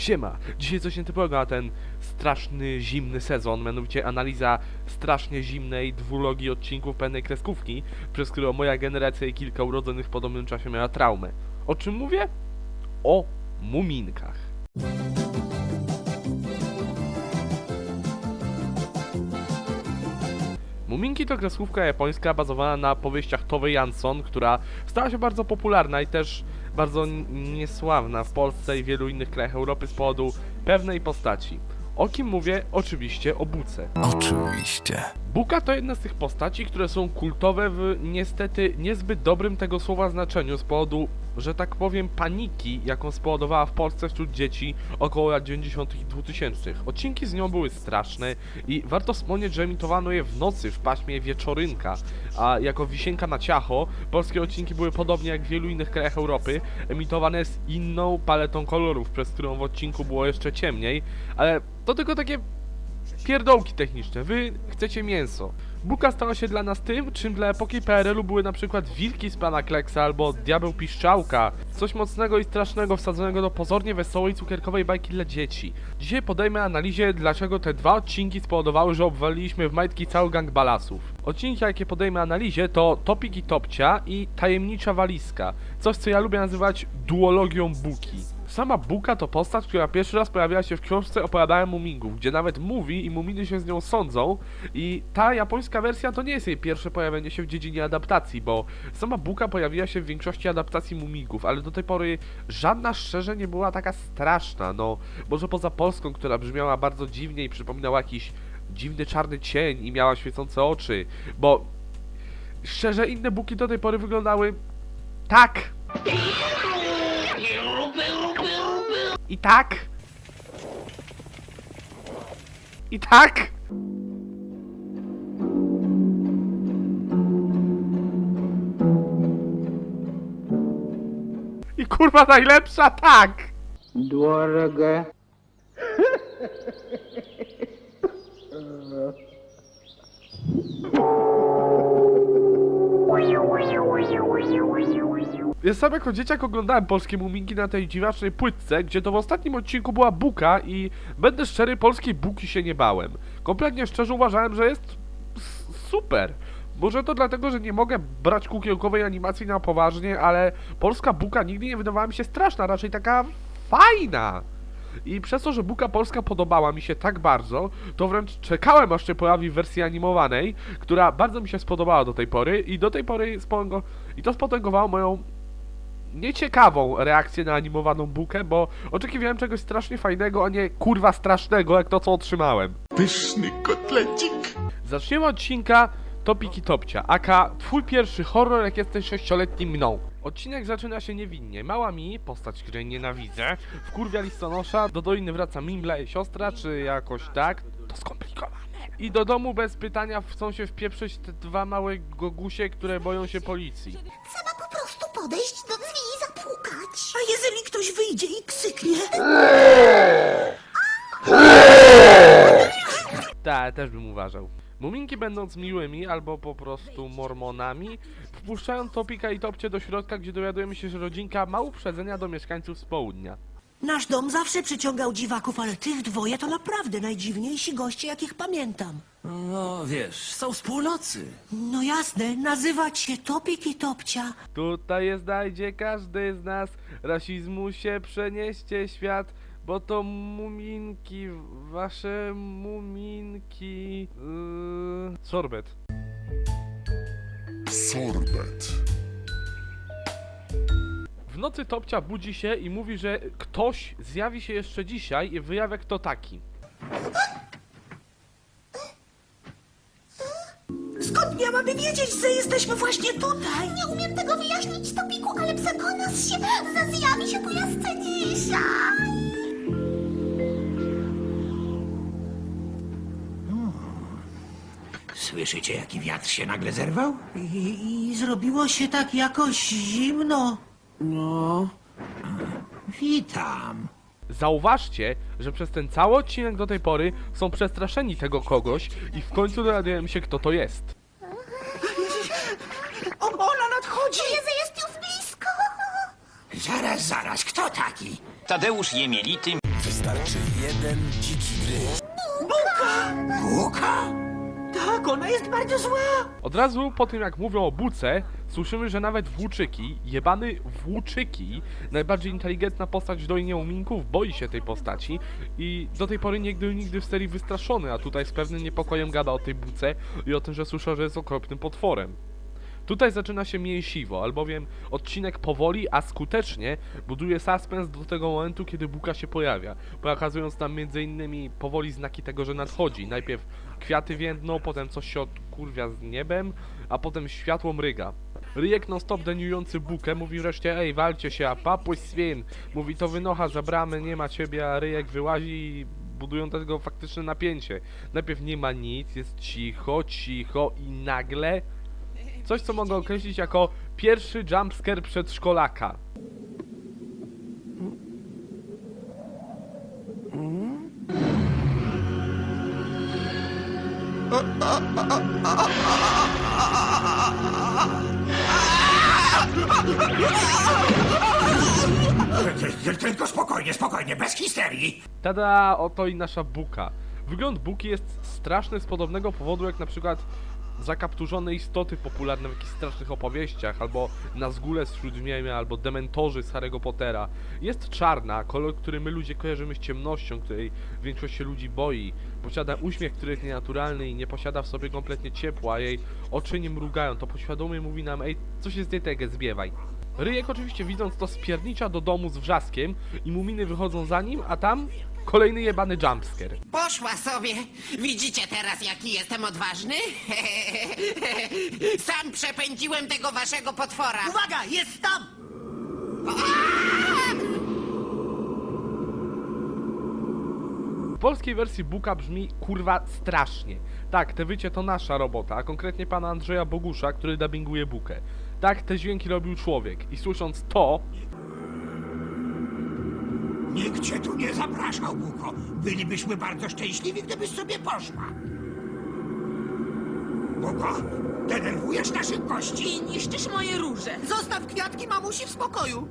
Siema! Dzisiaj coś nietypowego na ten straszny, zimny sezon, mianowicie analiza strasznie zimnej dwulogii odcinków pełnej kreskówki, przez którą moja generacja i kilka urodzonych w podobnym czasie miała traumę. O czym mówię? O muminkach. Muminki to kreskówka japońska bazowana na powieściach Tove Jansson, która stała się bardzo popularna i też bardzo niesławna w Polsce i wielu innych krajach Europy z powodu pewnej postaci. O kim mówię? Oczywiście o Buce. Oczywiście. Buka to jedna z tych postaci, które są kultowe w niestety niezbyt dobrym tego słowa znaczeniu z powodu, że tak powiem, paniki, jaką spowodowała w Polsce wśród dzieci około lat 90. i 2000. Odcinki z nią były straszne i warto wspomnieć, że emitowano je w nocy w paśmie wieczorynka, a jako wisienka na ciacho, polskie odcinki były podobnie jak w wielu innych krajach Europy, emitowane z inną paletą kolorów, przez którą w odcinku było jeszcze ciemniej, ale to tylko takie pierdołki techniczne. Wy chcecie mięso. Buka stała się dla nas tym, czym dla epoki PRL-u były na przykład wilki z pana Kleksa albo diabeł piszczałka. Coś mocnego i strasznego wsadzonego do pozornie wesołej cukierkowej bajki dla dzieci. Dzisiaj podejmę analizie, dlaczego te dwa odcinki spowodowały, że obwaliliśmy w majtki cały gang balasów. Odcinki, jakie podejmę analizie, to Topik i Topcia i Tajemnicza Walizka. Coś, co ja lubię nazywać duologią Buki. Sama Buka to postać, która pierwszy raz pojawiła się w książce Opowiadałem Mumingów, gdzie nawet mówi i Muminy się z nią sądzą i ta japońska wersja to nie jest jej pierwsze pojawienie się w dziedzinie adaptacji, bo sama Buka pojawiła się w większości adaptacji Mumingów, ale do tej pory żadna szczerze nie była taka straszna, no może poza polską, która brzmiała bardzo dziwnie i przypominała jakiś dziwny czarny cień i miała świecące oczy, bo szczerze inne Buki do tej pory wyglądały tak. I tak? I tak? I kurwa najlepsza tak! Dworga Ja sam jako dzieciak oglądałem polskie muminki na tej dziwacznej płytce, gdzie to w ostatnim odcinku była buka i będę szczery, polskiej buki się nie bałem. Kompletnie szczerze uważałem, że jest super. Może to dlatego, że nie mogę brać kukiełkowej animacji na poważnie, ale polska buka nigdy nie wydawała mi się straszna, raczej taka fajna. I przez to, że buka polska podobała mi się tak bardzo, to wręcz czekałem aż się pojawi w wersji animowanej, która bardzo mi się spodobała do tej pory i do tej pory spotęgo... i to spotęgowało moją nieciekawą reakcję na animowaną bukę, bo oczekiwałem czegoś strasznie fajnego, a nie kurwa strasznego, jak to co otrzymałem. Pyszny kotlecik. Zaczniemy odcinka Topiki Topcia, aka twój pierwszy horror jak jesteś sześcioletnim mną. Odcinek zaczyna się niewinnie. Mała mi, postać, której nienawidzę, wkurwia listonosza, do doliny wraca Mimbla i siostra, czy jakoś tak. To skomplikowane. I do domu bez pytania chcą się wpieprzyć te dwa małe gogusie, które boją się policji. Prostu podejść do drzwi i zapukać. A jeżeli ktoś wyjdzie i krzyknie? Tak, też bym uważał. Muminki będąc miłymi albo po prostu mormonami, wpuszczają Topika i Topcie do środka, gdzie dowiadujemy się, że rodzinka ma uprzedzenia do mieszkańców z południa. Nasz dom zawsze przyciągał dziwaków, ale tych dwoje to naprawdę najdziwniejsi goście, jakich pamiętam. No wiesz, są z północy. No jasne, nazywać się Topik i Topcia. Tutaj je znajdzie każdy z nas, rasizmu się przenieście świat, bo to muminki, wasze muminki... Yy... Sorbet. Sorbet. W nocy Topcia budzi się i mówi, że ktoś zjawi się jeszcze dzisiaj i wyjawia kto taki. Skąd miałaby wiedzieć, że jesteśmy właśnie tutaj? Nie umiem tego wyjaśnić, Topiku, ale przekonasz się, że zjawi się tu jeszcze dzisiaj. Słyszycie, jaki wiatr się nagle zerwał? I, I zrobiło się tak jakoś zimno. No. Witam. Zauważcie, że przez ten cały odcinek do tej pory są przestraszeni tego kogoś i w końcu dowiadujemy się kto to jest. O, ona nadchodzi! Że jest już blisko. Zaraz, zaraz, kto taki? Tadeusz Jemielity, Wystarczy jeden dziki gryz. Buka? Tak, ona jest bardzo zła. Od razu po tym jak mówią o buce, słyszymy, że nawet włóczyki, jebany włóczyki, najbardziej inteligentna postać w Dolinie Uminków, boi się tej postaci i do tej pory nie był nigdy w serii wystraszony, a tutaj z pewnym niepokojem gada o tej buce i o tym, że słyszał, że jest okropnym potworem. Tutaj zaczyna się mięsiwo, albowiem odcinek powoli, a skutecznie buduje suspens do tego momentu, kiedy Buka się pojawia, pokazując nam m.in. powoli znaki tego, że nadchodzi. Najpierw kwiaty więdną, potem coś się odkurwia z niebem, a potem światło mryga. Ryjek non-stop deniujący Bukę mówi wreszcie ej, walcie się, a papuś swin mówi to wynocha za bramę, nie ma ciebie, a Ryjek wyłazi i budują tego faktyczne napięcie. Najpierw nie ma nic, jest cicho, cicho i nagle Coś, co mogę określić jako pierwszy jumpscare przedszkolaka. Ty- Tylko spokojnie, spokojnie, bez histerii. Tada, oto i nasza buka. Wygląd buki jest straszny z podobnego powodu jak na przykład zakapturzone istoty popularne w jakichś strasznych opowieściach, albo Nazgule z Śródmiemia, albo Dementorzy z Harry'ego Pottera. Jest czarna, kolor, który my ludzie kojarzymy z ciemnością, której większość się ludzi boi. Posiada uśmiech, który jest nienaturalny i nie posiada w sobie kompletnie ciepła, jej oczy nie mrugają, to poświadomie mówi nam, ej, coś jest nie tego, zbiewaj. Ryjek oczywiście widząc to spiernicza do domu z wrzaskiem i muminy wychodzą za nim, a tam kolejny jebany jumpscare. Poszła sobie. Widzicie teraz, jaki jestem odważny? Sam przepędziłem tego waszego potwora. Uwaga, jest tam! W polskiej wersji Buka brzmi kurwa strasznie. Tak, te wycie to nasza robota, a konkretnie pana Andrzeja Bogusza, który dubbinguje Bukę. Tak, te dźwięki robił człowiek i słysząc to, Nikt cię tu nie zapraszał, Buko. Bylibyśmy bardzo szczęśliwi, gdybyś sobie poszła. Buko, denerwujesz naszych gości? I niszczysz moje róże. Zostaw kwiatki mamusi w spokoju.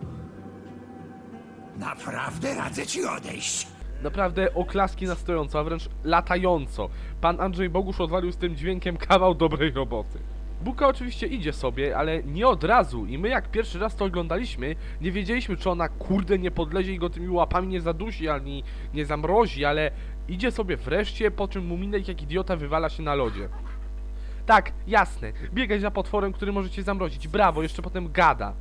Naprawdę radzę ci odejść. naprawdę oklaski na stojąco, a wręcz latająco. Pan Andrzej Bogusz odwalił z tym dźwiękiem kawał dobrej roboty. Buka oczywiście idzie sobie, ale nie od razu i my jak pierwszy raz to oglądaliśmy, nie wiedzieliśmy czy ona kurde nie podlezie i go tymi łapami nie zadusi, ani nie zamrozi, ale idzie sobie wreszcie, po czym Muminek jak idiota wywala się na lodzie. Tak, jasne, biegać za potworem, który może cię zamrozić, brawo, jeszcze potem gada.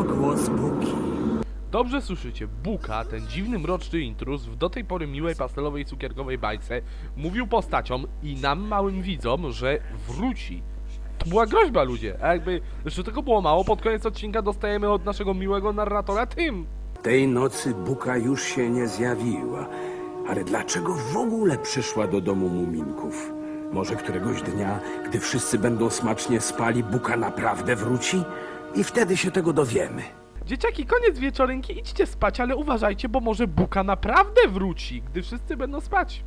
To głos Buki. Dobrze słyszycie, Buka, ten dziwny mroczny intruz w do tej pory miłej pastelowej cukierkowej bajce mówił postaciom i nam małym widzom, że wróci. To była groźba ludzie, a jakby jeszcze tego było mało, pod koniec odcinka dostajemy od naszego miłego narratora tym. Tej nocy Buka już się nie zjawiła. Ale dlaczego w ogóle przyszła do domu muminków? Może któregoś dnia, gdy wszyscy będą smacznie spali, Buka naprawdę wróci? I wtedy się tego dowiemy. Dzieciaki, koniec wieczorynki, idźcie spać, ale uważajcie, bo może Buka naprawdę wróci, gdy wszyscy będą spać.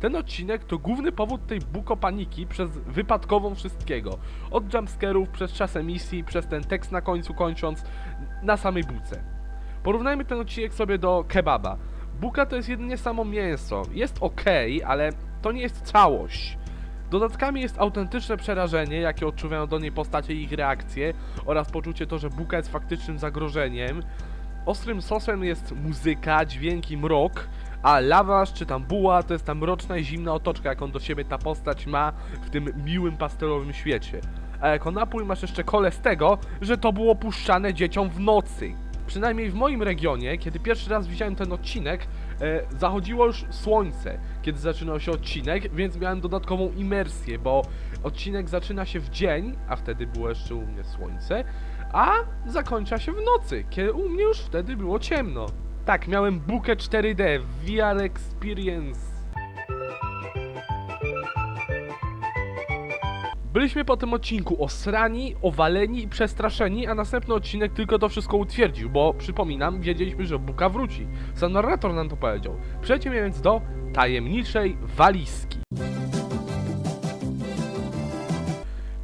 Ten odcinek to główny powód tej buko paniki przez wypadkową wszystkiego. Od jumpscarów, przez czas emisji, przez ten tekst na końcu kończąc, na samej buce. Porównajmy ten odcinek sobie do kebaba. Buka to jest jedynie samo mięso. Jest ok, ale to nie jest całość. Dodatkami jest autentyczne przerażenie, jakie odczuwają do niej postacie i ich reakcje, oraz poczucie to, że Buka jest faktycznym zagrożeniem. Ostrym sosem jest muzyka, dźwięki, mrok, a lawasz czy tam buła to jest ta mroczna i zimna otoczka, jaką do siebie ta postać ma w tym miłym pastelowym świecie. A jako napój masz jeszcze kole z tego, że to było puszczane dzieciom w nocy. Przynajmniej w moim regionie, kiedy pierwszy raz widziałem ten odcinek, zachodziło już słońce, kiedy zaczynał się odcinek, więc miałem dodatkową imersję, bo odcinek zaczyna się w dzień, a wtedy było jeszcze u mnie słońce, a zakończa się w nocy, kiedy u mnie już wtedy było ciemno. Tak, miałem bukę 4D, VR Experience. Byliśmy po tym odcinku osrani, owaleni i przestraszeni, a następny odcinek tylko to wszystko utwierdził, bo przypominam, wiedzieliśmy, że Buka wróci. Sam narrator nam to powiedział. Przejdźmy więc do tajemniczej walizki.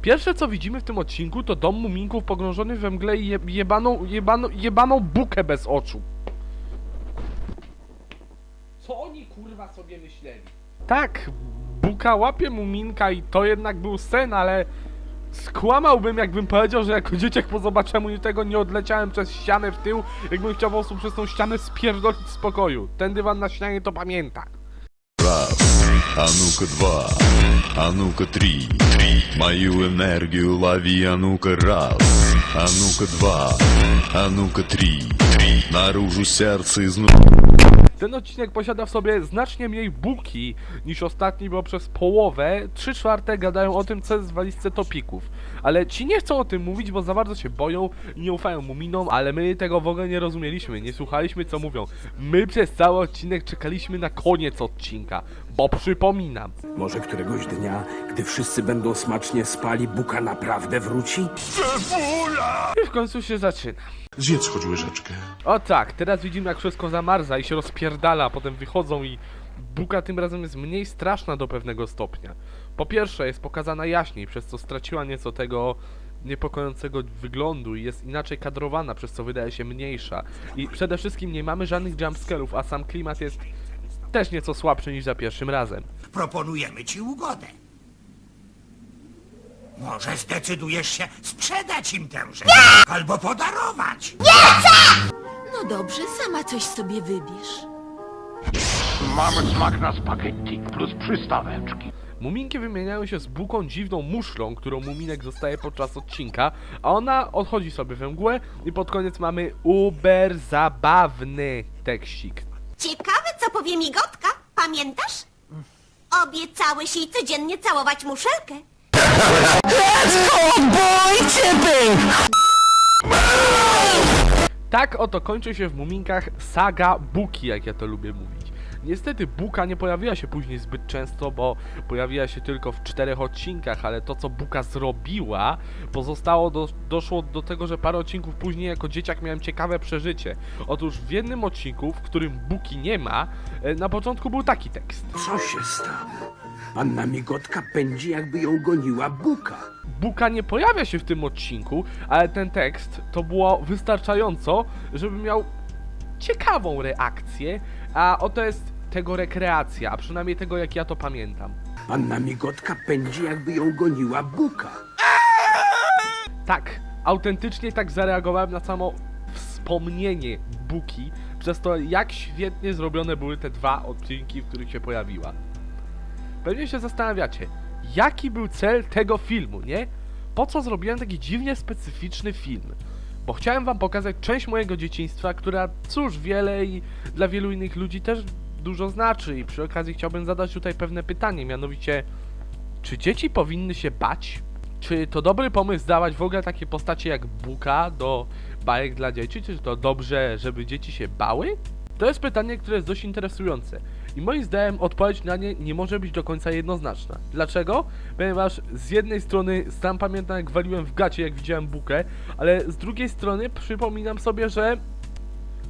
Pierwsze co widzimy w tym odcinku to dom muminków pogrążony we mgle i je, jebaną, jebaną, jebaną bukę bez oczu. Co oni kurwa sobie myśleli? Tak, buka łapie muminka i to jednak był sen, ale skłamałbym jakbym powiedział, że jako dzieciak po zobaczeniu tego nie odleciałem przez ścianę w tył, jakbym chciał po prostu przez tą ścianę spierdolić z pokoju. Ten dywan na ścianie to pamięta. А ну-ка два, а ну-ка три, Мою энергию лови, а ну-ка раз, а ну-ка два, а ну-ка три, Наружу сердце изнутри. ten odcinek posiada w sobie znacznie mniej buki niż ostatni, bo przez połowę, 3 czwarte gadają o tym, co jest w walizce topików. Ale ci nie chcą o tym mówić, bo za bardzo się boją i nie ufają muminom, ale my tego w ogóle nie rozumieliśmy, nie słuchaliśmy co mówią. My przez cały odcinek czekaliśmy na koniec odcinka, bo przypominam, Może któregoś dnia, gdy wszyscy będą smacznie spali, Buka naprawdę wróci? i w końcu się zaczyna. Zjedz choć łyżeczkę. O tak, teraz widzimy jak wszystko zamarza i się rozpierdala, a potem wychodzą i buka tym razem jest mniej straszna do pewnego stopnia. Po pierwsze jest pokazana jaśniej, przez co straciła nieco tego niepokojącego wyglądu i jest inaczej kadrowana, przez co wydaje się mniejsza. I przede wszystkim nie mamy żadnych jumpscarów, a sam klimat jest też nieco słabszy niż za pierwszym razem. Proponujemy ci ugodę. Może zdecydujesz się sprzedać im tę rzecz. Albo podarować. No dobrze, sama coś sobie wybierz. Mamy smak na spaghetti plus przystaweczki. Muminki wymieniają się z buką dziwną muszlą, którą muminek dostaje podczas odcinka, a ona odchodzi sobie we mgłę i pod koniec mamy uber zabawny tekścik. Ciekawe, co powie migotka. Pamiętasz? Obiecałeś jej codziennie całować muszelkę. Tak oto kończy się w Muminkach saga Buki, jak ja to lubię mówić. Niestety Buka nie pojawiła się później zbyt często, bo pojawiła się tylko w czterech odcinkach, ale to co Buka zrobiła, pozostało do, doszło do tego, że parę odcinków później jako dzieciak miałem ciekawe przeżycie. Otóż w jednym odcinku, w którym Buki nie ma, e, na początku był taki tekst. Co się stało? Panna Migotka pędzi, jakby ją goniła Buka. Buka nie pojawia się w tym odcinku, ale ten tekst to było wystarczająco, żeby miał ciekawą reakcję, a oto jest tego rekreacja, a przynajmniej tego jak ja to pamiętam. Panna Migotka pędzi, jakby ją goniła Buka. Tak, autentycznie tak zareagowałem na samo wspomnienie Buki, przez to jak świetnie zrobione były te dwa odcinki, w których się pojawiła. Pewnie się zastanawiacie, jaki był cel tego filmu, nie? Po co zrobiłem taki dziwnie specyficzny film? Bo chciałem wam pokazać część mojego dzieciństwa, która cóż wiele i dla wielu innych ludzi też dużo znaczy i przy okazji chciałbym zadać tutaj pewne pytanie, mianowicie czy dzieci powinny się bać? Czy to dobry pomysł dawać w ogóle takie postacie jak Buka do bajek dla dzieci? Czy to dobrze, żeby dzieci się bały? To jest pytanie, które jest dość interesujące. I moim zdaniem odpowiedź na nie nie może być do końca jednoznaczna. Dlaczego? Ponieważ z jednej strony sam pamiętam jak waliłem w gacie jak widziałem Bukę, ale z drugiej strony przypominam sobie, że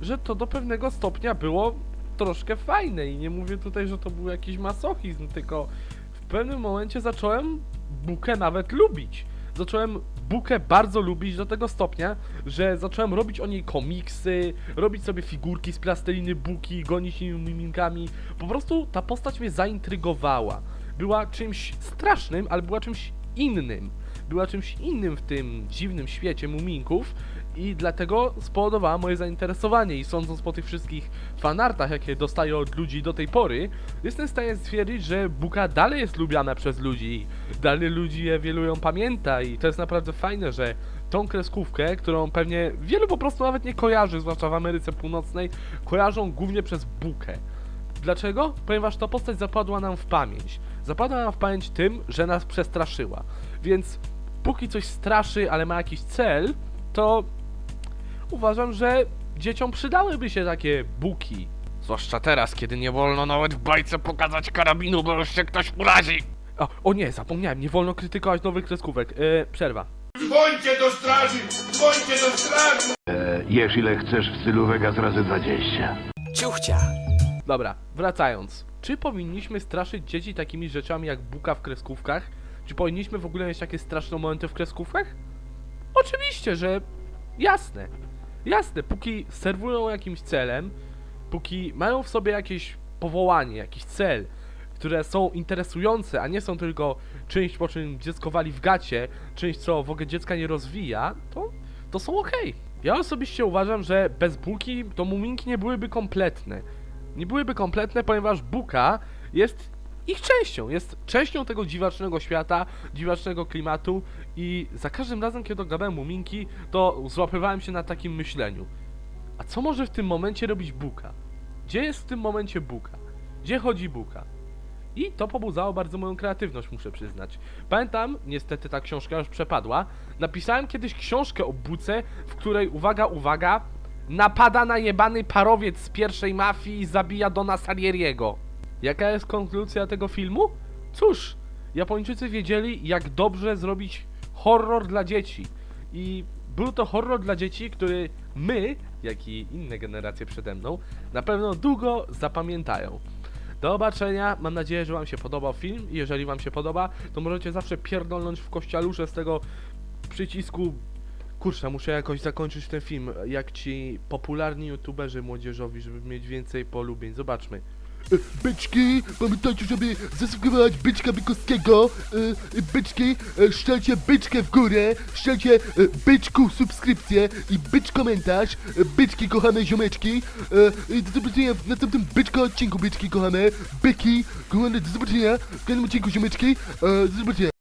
że to do pewnego stopnia było troszkę fajne i nie mówię tutaj, że to był jakiś masochizm, tylko w pewnym momencie zacząłem Bukę nawet lubić. Zacząłem Bukę bardzo lubić do tego stopnia, że zacząłem robić o niej komiksy, robić sobie figurki z plasteliny Buki, gonić nimi miminkami. Po prostu ta postać mnie zaintrygowała. Była czymś strasznym, ale była czymś innym. Była czymś innym w tym dziwnym świecie muminków i dlatego spowodowała moje zainteresowanie i sądząc po tych wszystkich fanartach, jakie dostaję od ludzi do tej pory, jestem w stanie stwierdzić, że Buka dalej jest lubiana przez ludzi, dalej ludzi je wielu ją pamięta i to jest naprawdę fajne, że tą kreskówkę, którą pewnie wielu po prostu nawet nie kojarzy, zwłaszcza w Ameryce Północnej, kojarzą głównie przez Bukę. Dlaczego? Ponieważ ta postać zapadła nam w pamięć. Zapadła nam w pamięć tym, że nas przestraszyła. Więc póki coś straszy, ale ma jakiś cel, to uważam, że dzieciom przydałyby się takie buki. Zwłaszcza teraz, kiedy nie wolno nawet w bajce pokazać karabinu, bo już się ktoś urazi. O, o nie, zapomniałem, nie wolno krytykować nowych kreskówek. Yy, przerwa. Dzwońcie do straży! Dzwońcie do straży! E, jesz ile chcesz w stylu Vegas razy 20. Ciuchcia. Dobra, wracając. Czy powinniśmy straszyć dzieci takimi rzeczami jak buka w kreskówkach? Czy powinniśmy w ogóle mieć takie straszne momenty w kreskówkach? Oczywiście, że jasne. Jasne, póki serwują jakimś celem, póki mają w sobie jakieś powołanie, jakiś cel, które są interesujące, a nie są tylko czymś, po czym dziecko wali w gacie, czymś, co w ogóle dziecka nie rozwija, to, to są okej. Ja osobiście uważam, że bez Buki to muminki nie byłyby kompletne. Nie byłyby kompletne, ponieważ Buka jest ich częścią, jest częścią tego dziwacznego świata, dziwacznego klimatu i za każdym razem, kiedy oglądałem muminki, to złapywałem się na takim myśleniu. A co może w tym momencie robić Buka? Gdzie jest w tym momencie Buka? Gdzie chodzi Buka? I to pobudzało bardzo moją kreatywność, muszę przyznać. Pamiętam, niestety ta książka już przepadła, napisałem kiedyś książkę o Buce, w której, uwaga, uwaga, napada na jebany parowiec z pierwszej mafii i zabija Dona Salieriego. Jaka jest konkluzja tego filmu? Cóż, Japończycy wiedzieli, jak dobrze zrobić horror dla dzieci. I był to horror dla dzieci, który my, jak i inne generacje przede mną, na pewno długo zapamiętają. Do zobaczenia, mam nadzieję, że Wam się podobał film i jeżeli Wam się podoba, to możecie zawsze pierdolnąć w kościalusze z tego przycisku Kurczę, muszę jakoś zakończyć ten film, jak ci popularni youtuberzy młodzieżowi, żeby mieć więcej polubień. Zobaczmy. E, Byczki, pamiętajcie, żeby zasubskrybować Byczka Bykowskiego. E, Byczki, e, szczelcie byczkę w górę, szczelcie e, byczku subskrypcję i bycz komentarz. E, Byczki kochane ziomeczki. E, i Do zobaczenia w następnym byczko odcinku byczki kochane. Byki, kochane, do zobaczenia w kolejnym odcinku ziomeczki. E, Do zobaczenia.